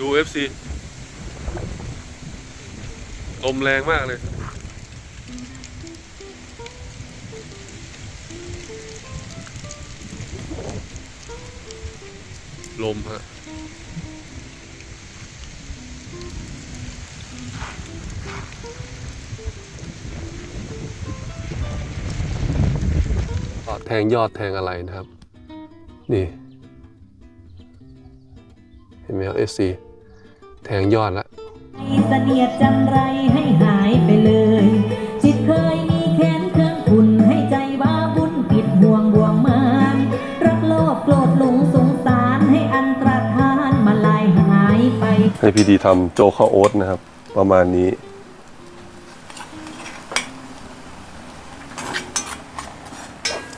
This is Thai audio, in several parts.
ดู FC ลมแรงมากเลยลมฮะแทงยอดแทงอะไรนะครับ นี่ เห็นไหมครับ SC แทงยอดละเสนียดจันไรให้หายไปเลย จิตเคยมีแค้นเครื่องขุนให้ใจว่าบุญปิดห่วงบ่วงมานรักโลภโกรธหลงสงสารให้อันตรธานมาลายหายไป ให้พี่ดีทำโจข้าวโอ๊ตนะครับ ประมาณนี้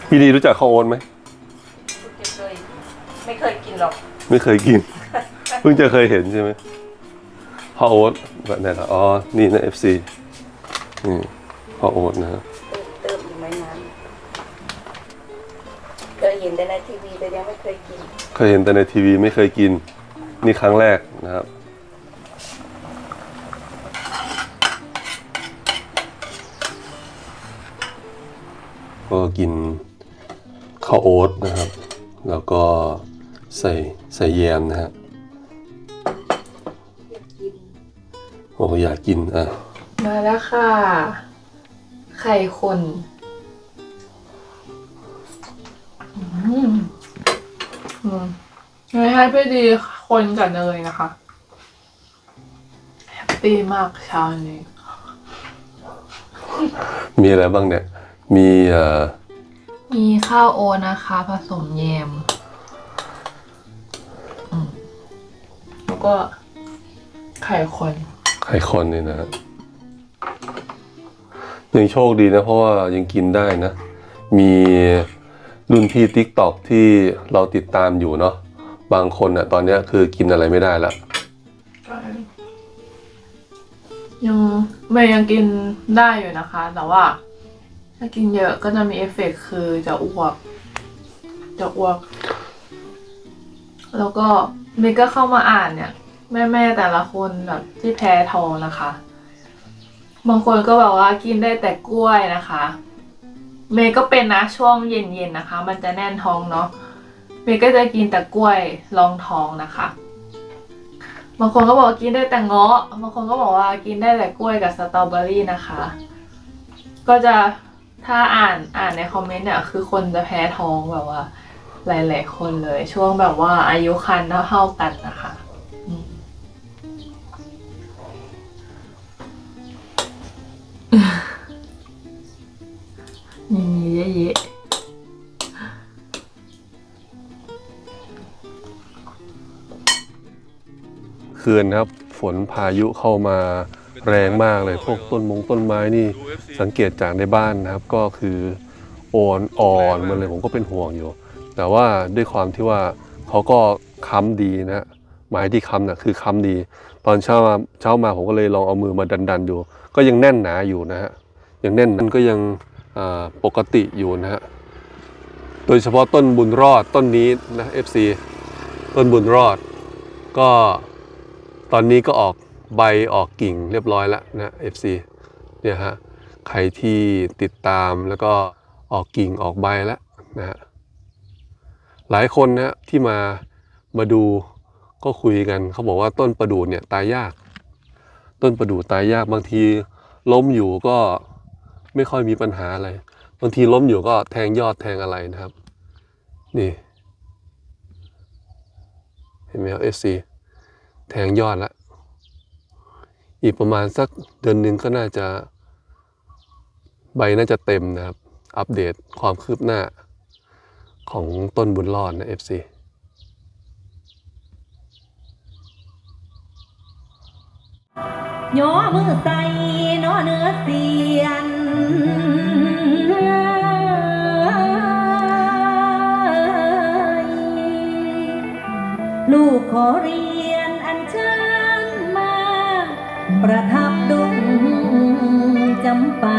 พี่ดีรู้จักข้าวโอ๊ตไหมไม่เคยไม่เคยกินหรอก ไม่เคยกิน เพิ่งจะเคยเห็นใช่ไหม ข้าวโอ๊ตแบบนี้เหรออ๋อ นี่นะ FC นี่ข้าวโอ๊ตนะครับเติมอีกไหมน้ำเคยเห็นแต่ในทีวีแต่ยังไม่เคยกินเคยเห็นแต่ในทีวีไม่เคยกิน นี่ครั้งแรกนะครับ ก็กินข้าวโอ๊ตนะครับ แล้วก็ใส่ใส่แยมนะฮะ โอ้อยากกินอะ มาแล้วค่ะ ไข่คนอืมอืมไม่ให้พี่ดีคนกับเนยนะคะแฮปปี้มากเช้านี้มีอะไรบ้างเนี่ย มีเอ่อมีข้าวโอนะคะ ผสมแยมอืมแล้วก็ไข่คน ไข่คนนี่นะยังโชคดีนะ เพราะว่ายังกินได้นะ มีรุ่นพี่ t ิ k t o k ที่เราติดตามอยู่เนาะบางคนอะตอนนี้คือกินอะไรไม่ได้ละยังเมย์ยังกินได้อยู่นะคะ แต่ว่า ถ้ากินเยอะก็จะมีเอฟเฟกต์คือจะอ้วก จะอ้วก แล้วก็เมย์ก็เข้ามาอ่านเนี่ย แม่ๆแต่ละคนแบบที่แพ้ท้องนะคะ บางคนก็บอกว่ากินได้แต่กล้วยนะคะ เมย์ก็เป็นนะช่วงเย็นๆนะคะ มันจะแน่นท้องเนาะเมย์ก็จะกินแต่กล้วยรองท้องนะคะ บางคนก็บอกว่ากินได้แต่เงาะ บางคนก็บอกว่ากินได้แต่กล้วยกับสตรอเบอรี่นะคะ ก็จะถ้าอ่านอ่านในคอมเมนต์เนี่ยคือคนจะแพ้ท้องแบบว่า หลาย ๆ คนเลย ช่วงแบบว่าอายุคันเท่าๆกันนะคะ มีเยอะๆคืนนะครับ ฝนพายุเข้ามาแรงมากเลยพวกต้นมงต้นไม้นี่ สังเกตจากในบ้านนะครับ ก็คืออ่อนอ่อนมันเลยผมก็เป็นห่วงอยู่ แต่ว่าด้วยความที่ว่าเขาก็ค้ำดีนะ ไม้ที่ค้ำน่ะคือค้ำดี ตอนเช้ามาเช้ามาผมก็เลยลองเอามือมาดันๆดู ก็ยังแน่นหนาอยู่นะฮะยังแน่นมันก็ยังปกติอยู่นะฮะโดยเฉพาะต้นบุญรอดต้นนี้นะ FC ต้นบุญรอด ก็ตอนนี้ก็ออกใบออกกิ่งเรียบร้อยแล้วนะ FC เนี่ยฮะใครที่ติดตามแล้วก็ออกกิ่งออกใบแล้วนะฮะหลายคนนะที่มามาดู ก็คุยกันเขาบอกว่าต้นประดู่เนี่ยตายยาก ต้นประดู่ตายยากบางทีล้มอยู่ก็ไม่ค่อยมีปัญหาอะไรบางทีล้มอยู่ก็แทงยอดแทงอะไรนะครับ นี่ เห็นไหมครับ SC แทงยอดละอีกประมาณสักเดือนหนึ่งก็น่าจะ ใบน่าจะเต็มนะครับ อัปเดตความคืบหน้าของต้นบุญรอดนะ FC ย่อมือใส่นอเนื้อเสียนลูกขอเรียนอันเชิญมา ประทับดงจำปา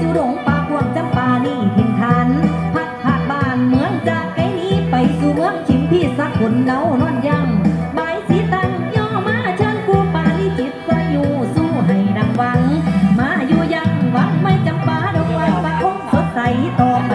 สิวหลงปากวงจำปานี่ถิ่นฐาน พัดผาดบ้านเมืองจากไกลนี้ไปสู่เมืองชิมพี่สักคนเดานอนยังใบสีตังย่อมาเชิญกูปาลิจิตจะอยู่สู้ให้ดังวัง มาอยู่ยังหวังไม่จำปาดอกไม้ปากคงสดใสต่อไป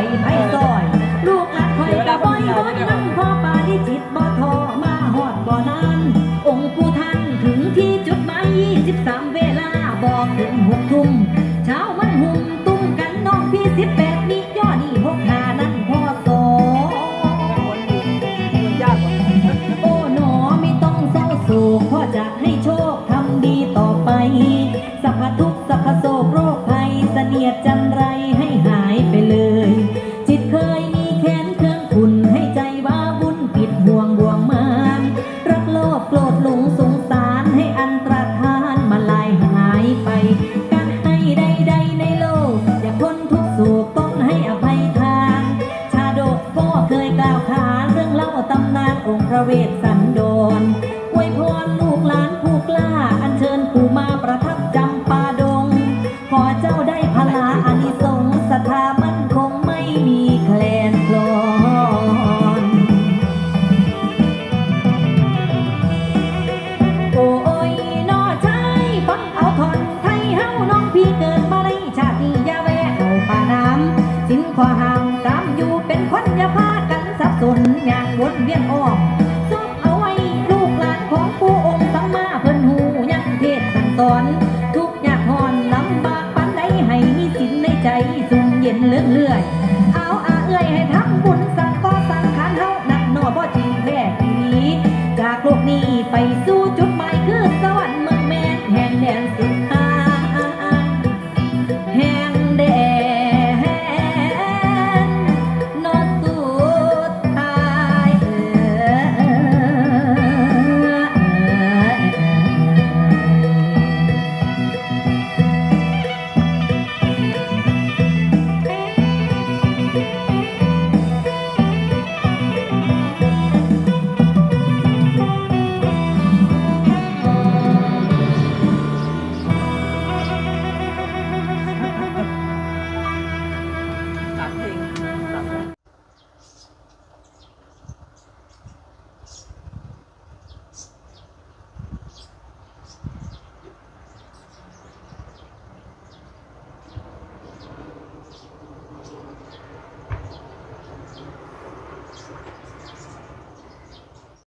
องให้อภัยทาง ชาดกก็เคยกล่าวขานเรื่องเล่าตำนานองค์พระเวสสันดรอวยพรลูกหลานผู้กล้า อัญเชิญปู่มาประทับจ คนอย่าพากันสับสนอย่างวนเวียนอ้อมซบเอาไว้ลูกหลานของผู้องค์สัมมาเพิ่นหูยังเทศสั่งสอน ทุกอยากหอนลำบากปันใดให้มีสินในใจสุ่มเย็นเลื่อนเลื่อย เอาอาเอื้อยให้ทำบุญสั่ง